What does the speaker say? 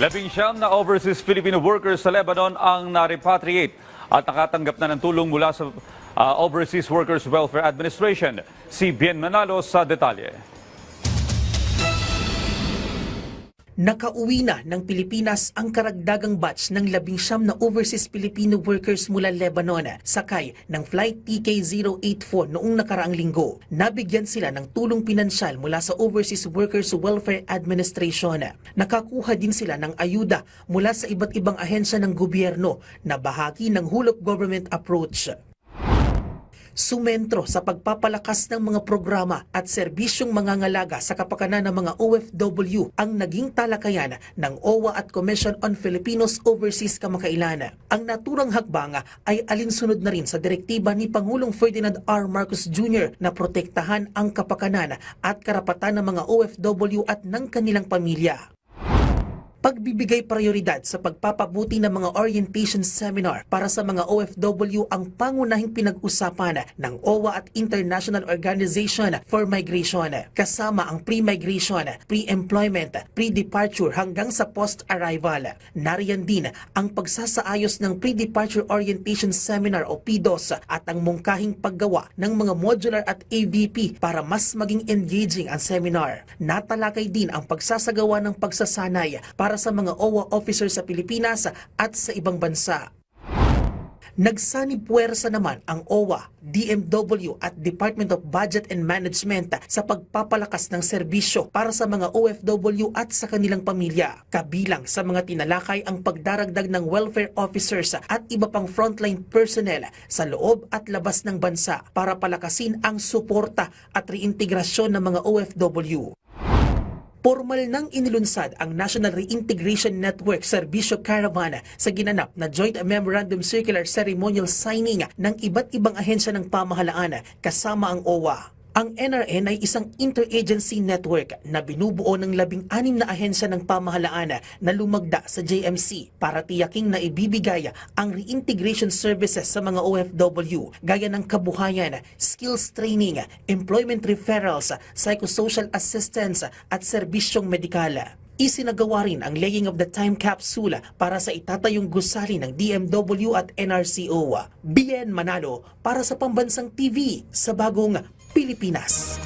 Labing siyam na overseas Filipino workers sa Lebanon ang na-repatriate at nakatanggap na ng tulong mula sa ah, Overseas Workers Welfare Administration. Si Bien Manalo sa detalye. Nakauwi na ng Pilipinas ang karagdagang batch ng labing siyam na overseas Filipino workers mula Lebanon sakay ng Flight TK084 noong nakaraang linggo. Nabigyan sila ng tulong pinansyal mula sa Overseas Workers Welfare Administration. Nakakuha din sila ng ayuda mula sa iba't ibang ahensya ng gobyerno na bahagi ng hulog government approach sumentro sa pagpapalakas ng mga programa at serbisyong mangangalaga sa kapakanan ng mga OFW ang naging talakayan ng OWA at Commission on Filipinos Overseas kamakailan. Ang naturang hakbang ay alinsunod na rin sa direktiba ni Pangulong Ferdinand R. Marcos Jr. na protektahan ang kapakanan at karapatan ng mga OFW at ng kanilang pamilya pagbibigay prioridad sa pagpapabuti ng mga orientation seminar para sa mga OFW ang pangunahing pinag-usapan ng OWA at International Organization for Migration kasama ang pre-migration, pre-employment, pre-departure hanggang sa post-arrival. Nariyan din ang pagsasaayos ng pre-departure orientation seminar o PDOS at ang mungkahing paggawa ng mga modular at AVP para mas maging engaging ang seminar. Natalakay din ang pagsasagawa ng pagsasanay para sa mga OWA officers sa Pilipinas at sa ibang bansa. Nagsanib puwersa naman ang OWA, DMW at Department of Budget and Management sa pagpapalakas ng serbisyo para sa mga OFW at sa kanilang pamilya. Kabilang sa mga tinalakay ang pagdaragdag ng welfare officers at iba pang frontline personnel sa loob at labas ng bansa para palakasin ang suporta at reintegrasyon ng mga OFW. Formal nang inilunsad ang National Reintegration Network Serbisyo Caravan sa ginanap na Joint Memorandum Circular Ceremonial Signing ng iba't ibang ahensya ng pamahalaan kasama ang OWA. Ang NRN ay isang interagency network na binubuo ng labing anim na ahensya ng pamahalaan na lumagda sa JMC para tiyaking na ibibigay ang reintegration services sa mga OFW gaya ng kabuhayan, skills training, employment referrals, psychosocial assistance at serbisyong medikal. Isinagawa rin ang laying of the time capsule para sa itatayong gusali ng DMW at NRCO. Bien Manalo para sa Pambansang TV sa bagong Pilipinas.